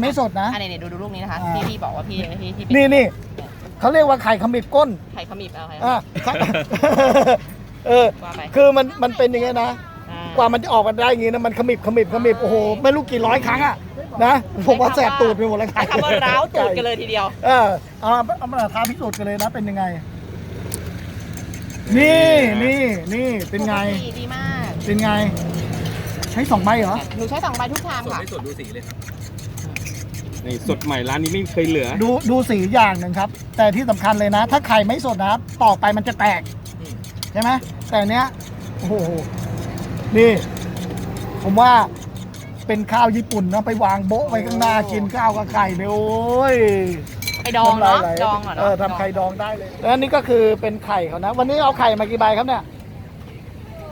ไม่สดนะ อันนี้ดูดูลูกนี้นะคะอ่าที่พี่บอกว่าพี่ที่ที่เป็นนี่นี่เขาเรียกว่าไข่ขมิบก้นไข่ขมิบเอาไข่อะเออว่าไปคือมันมันเป็นอย่างเงี้ยนะอ่กว่ามันจะออกมาได้อย่างงี้นะมันขมิบขมิบขมิบโอ้โหไม่รู้กี่ร้อยครั้งอะนะผมว่าแสบตูดไปหมดเลยใช้คำว่าร้าวตูดกันเลยทีเดียว เออเอาเอามาท้าพิสูจน์กันเลยนะเป็นยังไง นี่นี่นี่เป็นไงปกติดีมาก เป็นไง ใช้สองใบเหรอหนูใช้สองใบทุกชามสดค่ะไม่สดดูสีเลยครับ นี่สดใหม่ร้านนี้ไม่เคยเหลือ ดูดูสีอย่างหนึ่งครับ แต่ที่สำคัญเลยนะ ถ้าไข่ไม่สดนะครับต่อไปมันจะแตกอืมใช่ไหมแต่เนี้ยโอ้โหนี่ ผมว่าเป็นข้าวญี่ปุ่นนะไปวางโบ๊ะไว้ข้างหน้ากินข้าวกับไข่เนี่ยโอ้ยไปดองเนาะำลยไหลดองเหรอเออทำไข่ดองได้เลยแล้วอันนี้ก็คือเป็นไข่เขานะ วันนี้เอาไข่มากี่ใบครับเนี่ย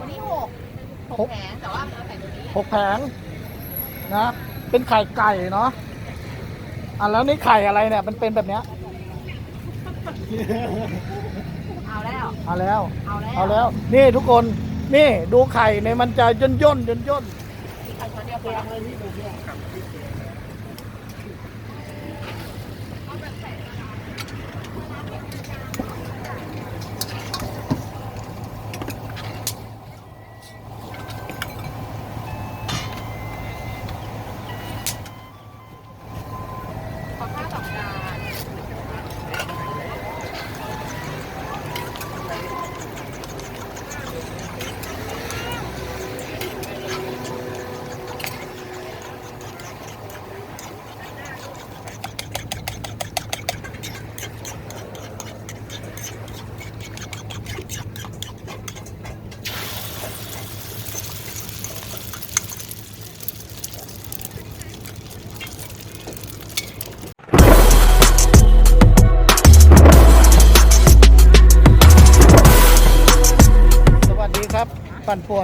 วันนี้หกหกแผงแต่ว่าเอาใส่ตัวนี้หกแผงนะ เป็นไข่ไก่เนาะ อะแล้วนี่ไข่อะไรเนี่ย มันเป็นแบบเนี้ย เอาแล้ว เอาแล้ว เอาแล้ว เอาแล้ว นี่ทุกคน นี่ดูไข่เนี่ยมันจะย่นย่นย่นย่นไข่ช้อนเดียวพอข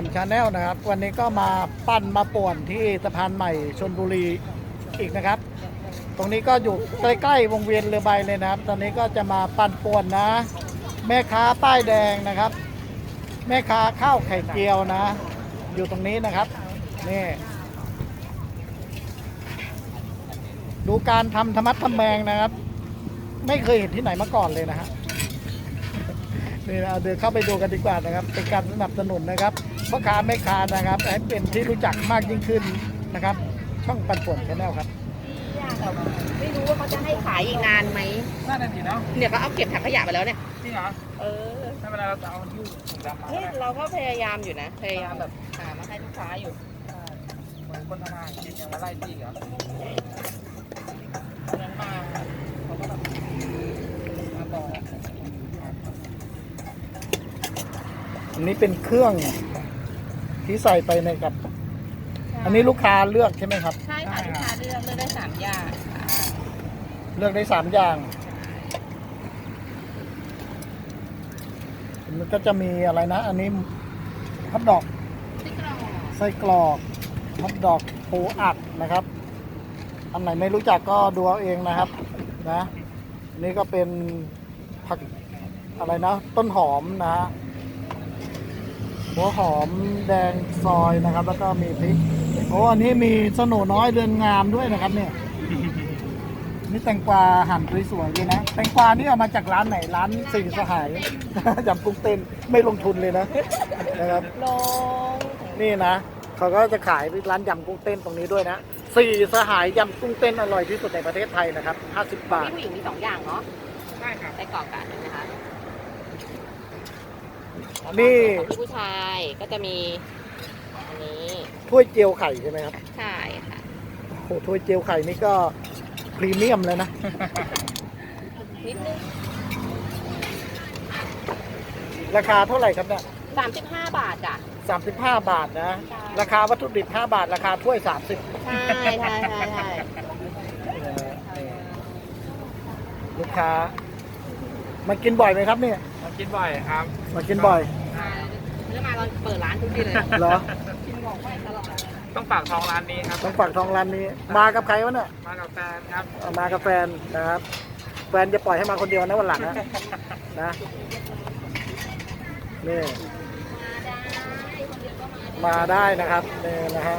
วนชาแนลนะครับ วันนี้ก็มาปั่นมาป่วนที่สะพานใหม่ชนบุรีอีกนะครับ ตรงนี้ก็อยู่ใกล้ๆวงเวียนเรือใบเลยนะครับ ตอนนี้ก็จะมาปั่นป่วนนะ แม่ค้าป้ายแดงนะครับ แม่ค้าข้าวไข่เจียวนะ อยู่ตรงนี้นะครับนี่ดูการทำธรรมัดทำแมงนะครับ ไม่เคยเห็นที่ไหนมาก่อนเลยนะฮะนี่นะเดินเข้าไปดูกันดีกว่านะครับ เป็นการสนับสนุนนะครับ พ่อค้าแม่ค้านะครับให้เป็นที่รู้จักมากยิ่งขึ้นนะครับ ช่องปันป่วนชาแนลครับไม่รู้ว่าเขาจะให้ขายอีกนานไหมน่าจะดีเนาะเนี่ยก็เอาเก็บถังขยะไปแล้วเนี่ย จริงเหรอเออถ้าเวลาเราจะเอาหิ้วถุงดำมาเฮ้ยเราก็พยายามอยู่นะ พยายามแบบหามาให้ลูกค้าอยู่เหมือนคนทำงานกินอย่างมาไล่ตีเหรอตอนนั้นมาเขาก็แบบมาบอกอันนี้เป็นเครื่อง ที่ใส่ไปในกับ อันนี้ลูกค้าเลือกใช่ไหมครับ ใช่ค่ะลูกค้าเลือกเลือกได้สามอย่างค่ะเลือกได้สามอย่าง มันก็จะมีอะไรนะ อันนี้ฮอทดอกติ๊กกรองไส้กรอกฮอทดอกปูอัดนะครับ อันไหนไม่รู้จักก็ดูเอาเองนะครับ นะ อันนี่ก็เป็นผักอะไรนะ ต้นหอมนะฮะ หัวหอมแดงซอยนะครับ แล้วก็มีพริกโอ้อันนี้มีสโหนน้อยเดือนงามด้วยนะครับเนี่ยนี่แตงกวาหั่นสวยๆเลยนะแตงกวานี่เอามาจากร้านไหนร้านสิ่งสหายยำกุ้งเต้นไม่ลงทุนเลยนะนะครับลงนี่นะเขาก็จะขายร้านยำกุ้งเต้นตรงนี้ด้วยนะสี่สหายยำกุ้งเต้นอร่อยที่สุดในประเทศไทยนะครับ 50 บาทพี่ผู้หญิงมีสองอย่างเนาะใช่ครับใส่กรอกกันนะคะ นี่ ของพี่ผู้ชายก็จะมีอันนี้ถ้วยเจียวไข่ใช่ไหมครับใช่ค่ะ โอ้โหถ้วยเจียวไข่นี่ก็พรีเมียมเลยนะ นิดนึงราคาเท่าไหร่ครับเนี่ยสามสิบห้าบาทจ้ะ 35 บาทนะใช่ ราคาวัตถุดิบ 5 บาท ราคาถ้วย 30ใช่ใช่ใช่ใช่ลูกค้ามากินบ่อยไหมครับเนี่ยมา กินบ่อยครับมากินบ่อยมาเนื้อมาตอนเปิดร้านทุกทีเลยเหรอกินบอกไปตลอดต้องฝากทองร้านนี้ครับ ต้องฝากทองร้านนี้ มากับใครวะเนี่ยมากับแฟนครับเอามากับแฟนนะครับ แฟนจะปล่อยให้มาคนเดียวนะวันหลังนะนะนี่มาได้นะครับนี่นะฮะ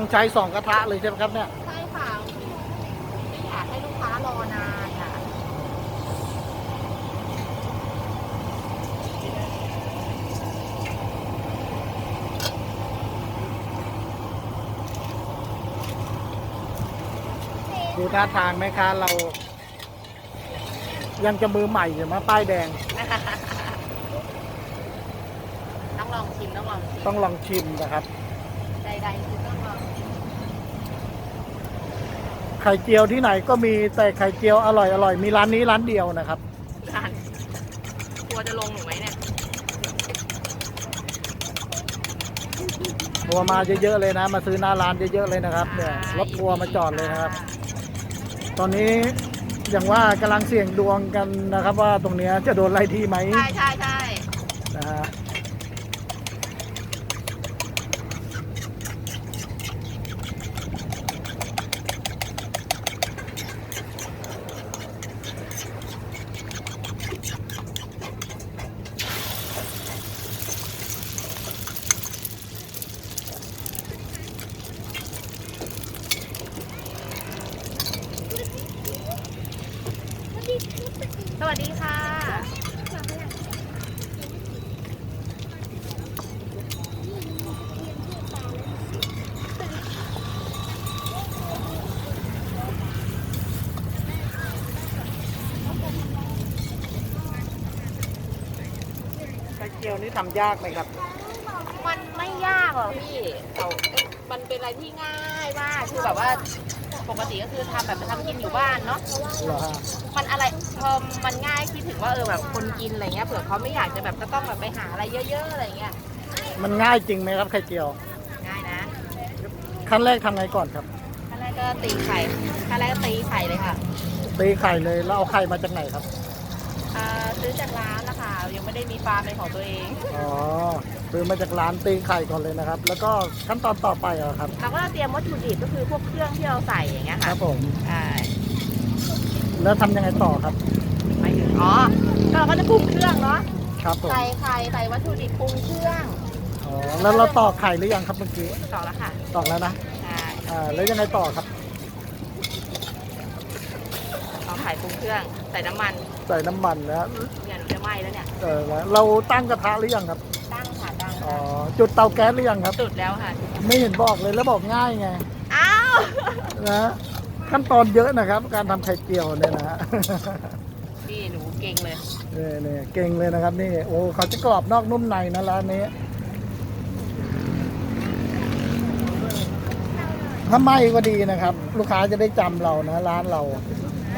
ต้องใช้สองกระทะเลยใช่ไหมครับเนี่ย ใช่ค่ะไม่อยากให้ลูกค้ารอนานอะดูท่าทางไหมคะเรา ยังจะมือใหม่อยู่มาป้ายแดง ต้องลองชิมต้องลองชิมต้องลองชิมนะครับใดๆคือต้องลองชิม ไข่เจียวที่ไหนก็มีแต่ไข่เจียวอร่อยอร่อยมีร้านนี้ร้านเดียวนะครับ ร้านกลัวจะลงหนูไหมเนี่ยทัวร์มาเยอะๆเลยนะ มาซื้อหน้าร้านเยอะๆเลยนะครับเนี่ยรถทัวร์มาจอดเลยนะครับ ตอนนี้อย่างว่ากำลังเสี่ยงดวงกันนะครับ ว่าตรงเนี้ยจะโดนไล่ที่ไหม ใช่ใช่ใช่ วัสดีค่ะ ไข่เจียวนี่ทำยากไหมครับ มันไม่ยากหรอกพี่แต่มันเป็นอะไรที่ง่ายมาก คือแบบว่า ปกติก็คือทำแบบทำกินอยู่บ้านเนาะเหรอฮะมันอะไรพอมันง่ายคิดถึงว่าเออแบบคนกินอะไรเงี้ยเผื่อเขาไม่อยากจะแบบก็ต้องแบบไปหาอะไรเยอะ ๆอะไรเงี้ยมันง่ายจริงไหมครับไข่เจียว ง่ายนะขั้นแรกทำไงก่อนครับ ขั้นแรกก็ตีไข่ขั้นแรกก็ตีไข่เลยค่ะตีไข่เลยแล้วเอาไข่มาจากไหนครับ อ่าซื้อจากร้านนะคะยังไม่ได้มีฟาร์มเป็นของตัวเอง อ๋อ ซื้อมาจากร้านตีไข่ก่อนเลยนะครับ แล้วก็ขั้นตอนต่อไปเหรอครับ เราก็จะเตรียมวัตถุดิบก็คือพวกเครื่องที่เราใส่อย่างเงี้ยคค่ะรับผมใช่แล้วทำยังไงต่อครับ หมายถึงอ๋อก็เราก็จะปรุงเครื่องเนาะครับผม ใส่ไข่ใส่วัตถุดิบปรุงเครื่องอ๋อ แล้วเราตอกไข่หรือยังครับเมื่อกี้ ต่อแล้วค่ะตอกแล้วนะใช่อ่า แล้วยังไงต่อครับ เอาไข่ปรุงเครื่อง ใส่น้ำมันใส่น้ำมันแล้ว เนี่ยหนูจะไหม้แล้วเนี่ย เออแล้วเราตั้งกระทะหรือยังครับตั้งค่ะตั้ง อ๋อจุดเตาแก๊สหรือยังครับ จุดแล้วค่ะไม่เห็นบอกเลยแล้วบอกง่ายไงอ้าวนะขั้นตอนเยอะนะครับ การทำไข่เจียวเนี่ยนะฮะ พี่หนูเก่งเลยเนี่ยเนี่ยเก่งเลยนะครับนี่โอ้เขาจะกรอบนอกนุ่มในนะร้านนี้ถ้าไหม่ก็ดีนะครับ ลูกค้าจะได้จำเรานะ ร้านเรา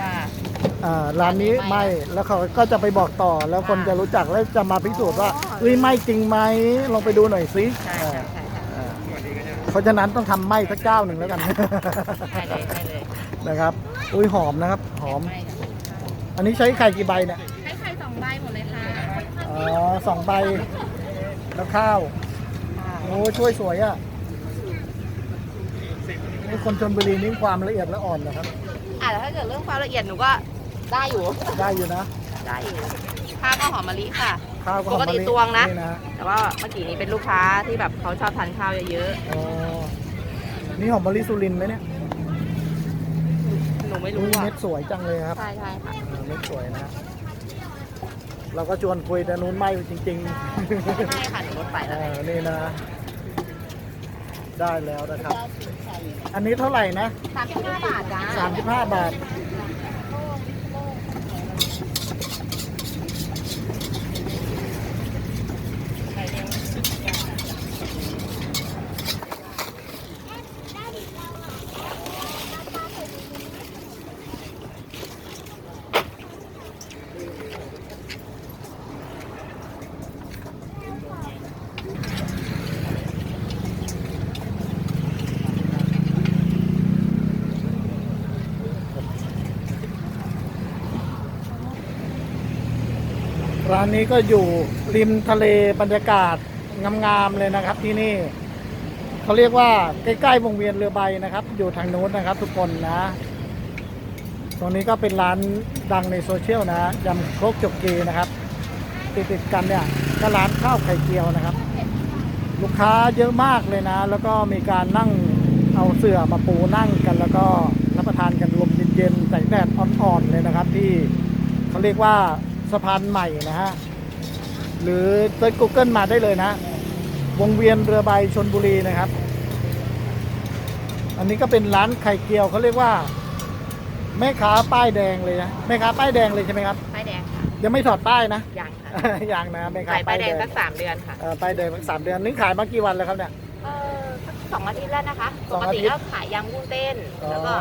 ว่า อ่าร้านนี้ไหม่แล้วเขาก็จะไปบอกต่อแล้วคนจะรู้จักแล้วจะมาพิสูจน์ว่าเอ้ยไหม่จริงไหมลองไปดูหน่อยสิใช่อ่าใช่ใช่ใช่อ่าเพราะฉะนั้นต้องทำไหม้สักเจ้าหนึ่งแล้วกัน ใช่เลยใช่เลยนะครับอุ้ยหอมนะครับ หอมไหค่ะอันนี้ใช้ไข่กี่ใบเนี่ยใช้ไข่สองใบหมดเลยค่ะอ๋อสองใบแล้วข้าวโอ้ช่วยสวยอะนี่คนชนบุรีนี่ความละเอียดและอ่อนนะครับ อะแต่ถ้าเกิดเรื่องความละเอียดหนูก็ ได้อยู่ ได้อยู่นะ ได้อยู่ข้าวก็หอมมะลิค่ะ ข้าวก็หอมปกติมะลิตวงนะนะ แต่ว่าเมื่อกี้นี้เป็นลูกค้าที่แบบเขาชอบทานข้าวเยอะอ๋อนี่หอมมะลิสุรินทร์ไหมเนี่ยๆหนูไม่รู้อุ้ยอะเม็ดสวยจังเลยครับ ใช่ใช่ค่ะอ่าเม็ดสวยนะ เราก็ชวนคุยแต่นู้นไม่จริงใช่ค่ะหนูลดไปๆแล้วอ่านี่นะ ได้แล้วนะครับ อันนี้เท่าไหร่นะสามสิบห้าบาทจ้าสามสิบห้าบาท ร้านนี้ก็อยู่ริมทะเลบรรยากาศงามๆเลยนะครับที่นี่เขาเรียกว่าใกล้ๆวงเวียนเรือใบนะครับ อยู่ทางโน้นนะครับ ทุกคนนะ ตรงนี้ก็เป็นร้านดังในโซเชียลนะยำครกจกเกีนะครับ ติดๆกันเนี่ยก็ร้านข้าวไข่เจียวนะครับ ลูกค้าเยอะมากเลยนะ แล้วก็มีการนั่งเอาเสื่อมาปูนั่งกัน แล้วก็รับประทานกันลมเย็นๆแสงแดดอ่อนๆเลยนะครับ ที่เขาเรียกว่า สะพานใหม่นะฮะ หรือเซิร์ช Google มาได้เลยนะ วงเวียนเรือใบชนบุรีนะครับ อันนี้ก็เป็นร้านไข่เกียวเขาเรียกว่า แม่ค้าป้ายแดงเลยนะ แม่ค้าป้ายแดงเลยใช่ไหมครับ ป้ายแดงค่ะยังไม่ถอดป้ายนะ ยังค่ะยังนะแม่ค้าขายป้าป้ายยแดแดงงสักสามเดือนค่ะ เอ่อป้ายแดงสามเดือนนี่ขายมากี่วันแล้วครับเนี่ย เออสักสองอาทิตย์แล้วนะคะ สปองกอาทิติตย์ก็ขายยำกุ้งเต้น อ๋อ แล้วก็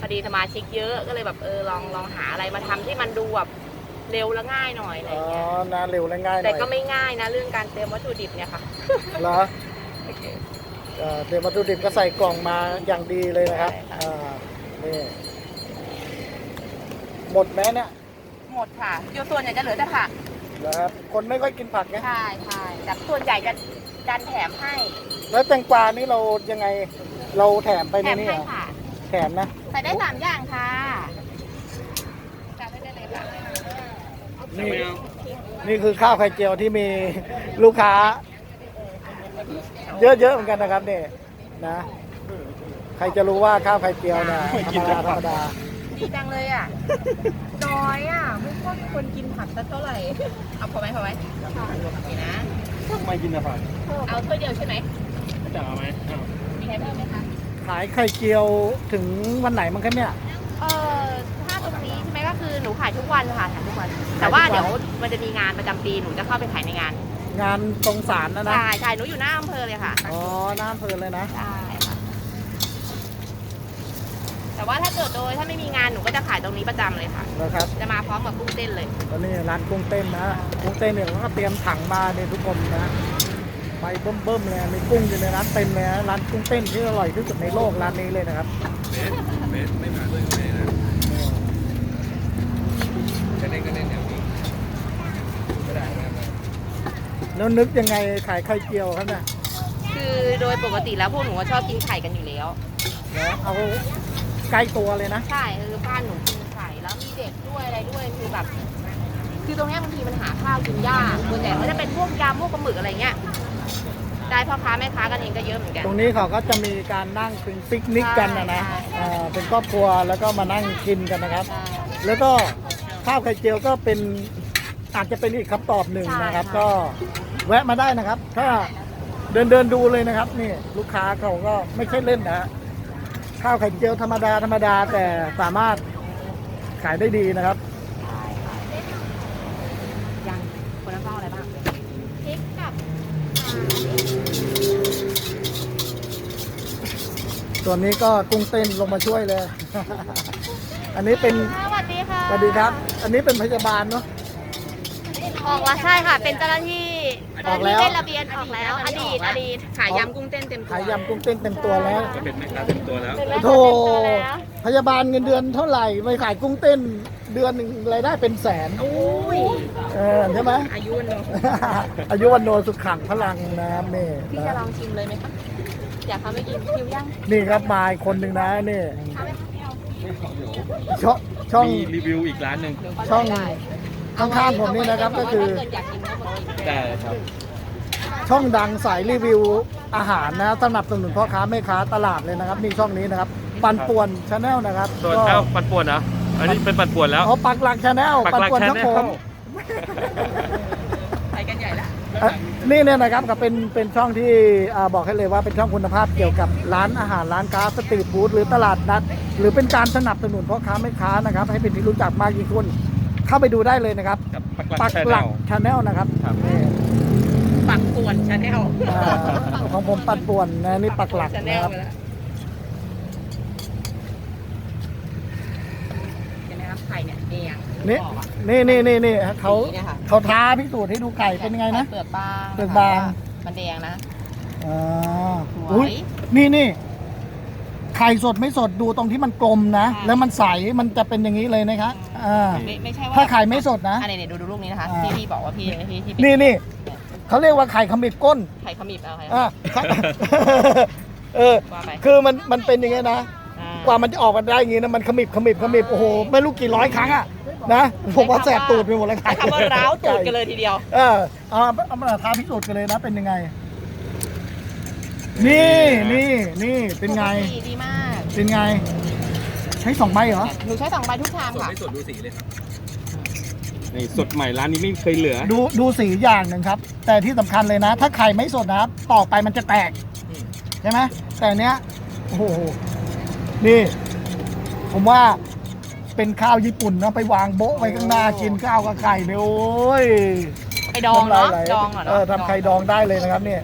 พอดีสมาชิกเยอะก็เลยแบบเออลองลองหาอะไรมาทำที่มันดูแบบ เร็วและง่ายหน่อยอะไรอ๋อเงี้ยนะเร็วและง่ายหน่แต่อยก็ไม่ง่ายนะเรื่องการเตรียมวัตถุดิบเนี่ยค่ะเหรอเอ่อเตรียมวัตถุดิบก็ใส่กล่องมาอย่างดีเลยนะครับใช่ค่ะอ่านี่หมดไหมเนี่ยหมดค่ะโยส่วนใหญ่จะเหลือแต่ผักนะครับคนไม่ค่อยกินผักนะใช่ใช่แต่ส่วนใหญ่จะดันแถมให้แล้วแตงกวานี่เรายังไงเราแถมไปแถในมนี้ให้เหรอค่ะแถมนะใส่ได้สามอย่างค่ะจัดได้เลยค่ะ นี่นี่คือข้าวไข่เจียวที่มีลูกค้า เยอะๆเหมือนกันนะครับเนี่ยนะ ใครจะรู้ว่าข้าวไข่เจียวเนี่ยธรรมดาธรรมดาดีจังเลยอะ น้อยอะ ไม่ค่อยมีคนกินผักสักเท่าไหร่ เอาพอไหมพอไหมนี่นะไม่กินนะผักเอาถ้วยเดียวใช่ไหมจะเอาไหมเอามีใครเพิ่มไหมคะ ขายไข่เจียวถึงวันไหนมั้งครับเนี่ย เออถ้าตรงนี้ ใช่ไหมก็คือหนูขายทุกวันค่ะขายทุกวัน แต่ว่าเดี๋ยวมันจะมีงานประจำปีหนูจะเข้าไปขายในงานงานตรงศาลนะนะใช่ใช่หนูอยู่หน้าอำเภอเลยค่ะอ๋อน้ำเพลินเลยนะใช่ค่ะแต่ว่าถ้าเกิดโดยถ้าไม่มีงานหนูก็จะขายตรงนี้ประจำเลยค่ะ นะครับจะมาพร้อมกับกุ้งเต้นเลยตอนนี้ร้านกุ้งเต้นนะกุ้งเต้นเนี่ยเขาก็เตรียมถังมาเนี่ยทุกคนนะใบเบิ่มๆเลยมีกุ้งอยู่ในร้านเต็มเลยนะร้านกุ้งเต้นที่อร่อยที่สุดในโลกร้านนี้เลยนะครับ เบสเบสไม่มาด้วยเบสนะจะเล่นก็เล่นอย่างนี้ไม่ได้ไม่ได้ แล้วนึกยังไงขายไข่เจียวครับเนี่ยคือโดยปกติแล้วพวกหนูก็ชอบกินไข่กันอยู่แล้วนะเอาใกล้ตัวเลยนะ ใช่คือบ้านหนูกินไข่แล้วมีเด็กด้วยอะไรด้วยคือแบบ คือตรงเนี้ยบางทีมันหาข้าวกินยากส่วนใหญ่ก็จะเป็นพวกยำพวกปลาหมึกอะไรเงี้ยได้พ่อค้าแม่ค้ากันเองก็เยอะเหมือนกัน ตรงนี้เขาก็จะมีการนั่งเป็นปิกนิกกันนะนะใช่ใช่อ่าเป็นครอบครัวแล้วก็มานั่งกินกันนะครับใช่แล้วก็ข้าวไข่เจียวก็เป็นอาจจะเป็นอีกคำตอบหนึ่งนะครับ ใช่ค่ะ ก็ แวะมาได้นะครับ ถ้าเดินเดินดูเลยนะครับ นี่ลูกค้าเขาก็ไม่ใช่เล่นนะฮะข้าวไข่เจียวธรรมดาธรรมดาแต่สามารถขายได้ดีนะครับยังคนละเฝ้าอะไรบ้างพริกกับส่วนนี้ก็กุ้งเต้นลงมาช่วยเลย อันนี้เป็นสวัสดีค่ะสวัสดีครับ อันนี้เป็นพยาบาลเนาะ ออกแล้วใช่ค่ะ เป็นเจ้าหน้าที่ ออกแล้วเจ้าหน้าที่เต้นระเบียนออกแล้ว อดีตอดีตขายยำกุ้งเต้นเต็มตัวขายยำกุ้งเต้นเต็มตัวแล้วจะเป็นแม่ค้าเต็มตัวแล้วเป็นแม่โธค้าเต็มตัวแล้วพยาบาลเงินเดือนเท่าไหร่ไปขายกุ้งเต้นเดือนหนึ่งรายได้เป็นแสนอุ้ยเออใช่ไหมอายุวันเนอะอายุวันโนสุขขังพลังนะครับนี่พี่จะลองชิมเลยไหมคะอยากทำให้กินคิวยังนี่ครับมาอีกคนหนึ่งนะนี่เอาไหมคะช่องช่องมีรีวิวอีกร้านหนึ่งเดี๋ยวก็ช่องได้ ข้างๆผมนี่นะครับก็คือ ถ้าเกิดอยากกินก็มากินได้ครับ ช่องดังสายรีวิวอาหารนะสนับสนุนพ่อค้าแม่ค้าตลาดเลยนะครับนี่ช่องนี้นะครับ ปันป่วนชาแนลนะครับส่วนก็เอ้าปัดป่วนนะอันนี้เป็นปัดป่วนแล้ว อ๋อปักหลักชาแนลปักปันหลักป่วนแชครับนแนผลมไปกันใหญ่ละอะนี่เนี่ยนะครับก็เป็นเป็นช่องที่อ่าบอกให้เลยว่าเป็นช่องคุณภาพเกี่ยวกับร้านอาหารร้านค้าสตรีทฟู้ดหรือตลาดนัด หรือเป็นการสนับสนุนพ่อค้าแม่ค้านะครับให้เป็นที่รู้จักมากยิ่งขึ้น เข้าไปดูได้เลยนะครับกับปักหลัปักกแชนหแนลักลชาแนลนะครับครับนี่ปักป่วนชาแนลอ่าของผมปัดป่วนนะนี่ปักหลักชาแนนะลครับ ไปแล้วเห็นไหมครับไข่เนี่ยเนียงนี่บอกอะนี่นี่นี่นี่เขาสีเนี่ยค่ะเขาท้าพิสูจน์ให้ดูไก่เป็นไงนะ เปลือกบางเปลือกบาง มันแดงนะอ่าสวยอุ้ยนี่นี่ไข่สดไม่สดดูตรงที่มันกลมนะใช่แล้วมันใสมันจะเป็นอย่างนี้เลยนะครั บอ่าไม่ไม่ใช่ว่าถ้าไข่ไม่สดนะอันนี้ดูดูรูปนี้นะคะอ่า ที่พี่บอกว่าพี่พี่ที่เป็นนี่นี่เขาเรียกว่าไข่ขมิบก้นไข่ขมิบเอาไข่อะเออ ว่าไปคือมันมันเป็นอย่างเงี้ยนะ อ่กว่ามันจะออกมาได้อย่างงี้นะมันขมิบขมิบขมิบโอ้โหไม่รู้กี่ร้อยครั้งอะนะผมว่าแสบตูดไปหมดเลยใช้คำว่าร้าวตูดกันเลยทีเดียว เออเอาเอามาท้าพิสูจน์กันเลยนะเป็นยังไง นี่นี่นี่เป็นไงปกติดีมาก เป็นไง ใช้สองใบเหรอ หนูใช้สองใบทุกชามสดค่ะ ไม่สดดูสีเลยครับนี่สดใหม่ร้านนี้ไม่เคยเหลือ ดูดูสีอย่างหนึ่งครับ แต่ที่สำคัญเลยนะ ถ้าไข่ไม่สดนะครับตอกไปมันจะแตก อืมใช่ไหมแต่เนี้ยโอ้โห นี่ ผมว่าเป็นข้าวญี่ปุ่นนะไปวางโบ๊ะไว้ข้างหน้ากินข้าวกับไข่เนี่ยโอ้ยไปดองเนาะำลยไหลดองเหรอเออทำไข่ดองได้เลยนะครับ เนี่ย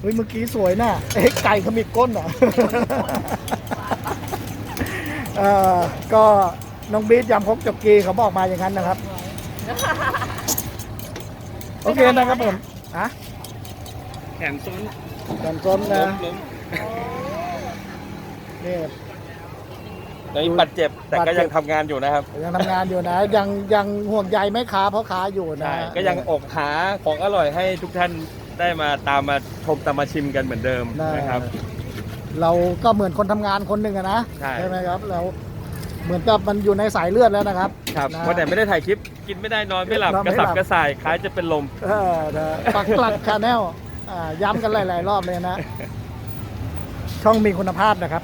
เฮ้ยเมื่อกี้สวยน่ะเอ๊ะไก่ขมิบก้นเหรอ เออก็น้องบีทยำครกจกกีเขาบอกมาอย่างนั้นนะครับ โอเคนะครับผมอะแขนซ้อนกันส้นล้นะมล้มนี่ ตอนนี้บาดเจ็บแต่ก็ยังทำงานอยู่นะครับยังทำงานอยู่นะ ยังยังห่วงใยแม่ค้าเพราะค้าอยู่นะใช่ก็ยังอกหาของอร่อยให้ทุกท่านได้มาตามมาชมตามมาชิมกันเหมือนเดิมได้นะครับ เราก็เหมือนคนทำงานคนหนึ่งอะนะใช่ ไหมครับเราเหมือนกับมันอยู่ในสายเลือดแล้วนะครับครับนะ วันไหนไม่ได้ถ่ายคลิป กินไม่ได้นอนไม่หลับนอนกไม่ระหลัสับบกระส่ายคล้ายจะเป็นลม เออนะปักหลักชาแนลอ่าย้ำกันหลาย ๆ รอบเลยนะ ช่องมีคุณภาพนะครับ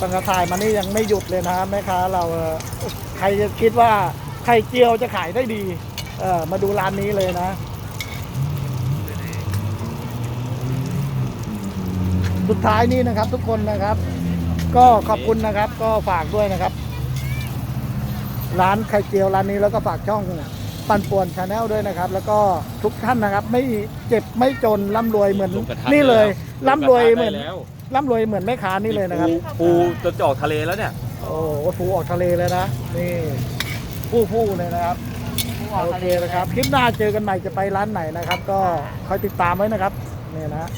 ตั้งแต่ถ่ายมานี่ยังไม่หยุดเลยนะแม่ค้าเราเอ่อใครจะคิดว่าไข่เจียวจะขายได้ดี เออมาดูร้านนี้เลยนะ สุดท้ายนี้นะครับทุกคนนะครับ ก็ขอบคุณนะครับ ก็ฝากด้วยนะครับ ร้านไข่เจียวร้านนี้แล้วก็ฝากช่องปันป่วนชาแนลด้วยนะครับ แล้วก็ทุกท่านนะครับ ไม่เจ็บไม่จนร่ำรวยเหมือนลงกระทะนี่เลยได้แล้วร่ำรวยเหมือนได้แล้วร่ำรวยเหมือนแม่ค้านี่เลยนะครับปูปูจะจะออกทะเลแล้วเนี่ย โอ้โหฟูออกทะเลเลยนะนี่ผู้ผู้เลยนะครับโอเคนะครับ คลิปหน้าเจอกันใหม่จะไปร้านไหนนะครับ ก็คอยติดตามไว้นะครับ นี่นะ